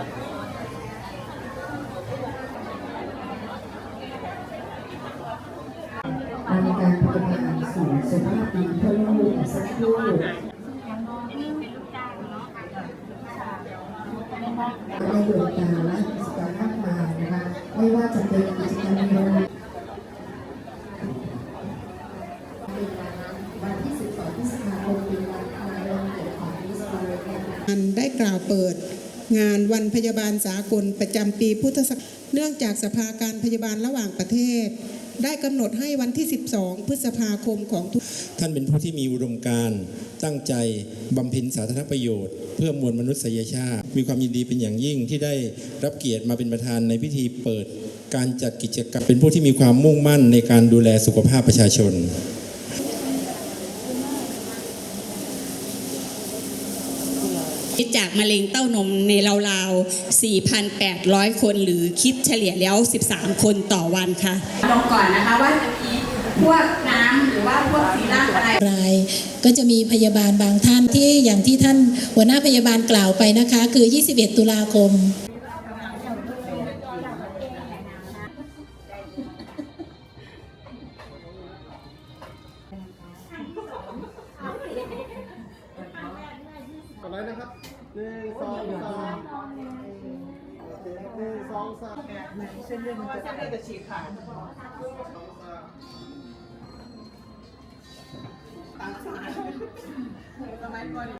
การพัฒนารสู่สภาพดีเพื่อลูกสักครู่ได้บริการและกิจกรรมมากมายนะคะไม่ว่าจะเป็นกิจกรรมโรงได้กล่าวเปิด งานวันพยาบาลสากลประจำปีพุทธศักราชเนื่องจากสภาการพยาบาลระหว่างประเทศ ได้กำหนดให้วันที่ 12 พฤษภาคมของทุกท่านเป็นผู้ที่มีอุดมการตั้งใจบำเพ็ญสาธารณประโยชน์ เพื่อมวลมนุษยชาติ มีความยินดีเป็นอย่างยิ่งที่ได้รับเกียรติมาเป็นประธานในพิธีเปิด การจัดกิจกรรมเป็นผู้ที่มีความมุ่งมั่นในการดูแลสุขภาพประชาชน จากมะเร็งเต้านมในราวๆ 4,800 คนหรือคิดเฉลี่ยแล้ว 13 คนต่อวันค่ะลงก่อนนะคะว่าจะมีพวกน้ำหรือว่าพวกซีรั่มอะไรรายก็จะมีพยาบาลบางท่านที่อย่างที่ท่านหัวหน้าพยาบาลกล่าวไปนะคะ คือ 21 ตุลาคม ก่อนเลยนะครับหนึ่งสองสามโอเคครับหนึ่งสองสามเส้นเลือดมันจะเส้นเลือดจะฉีกขาดสองสามตั้งสาย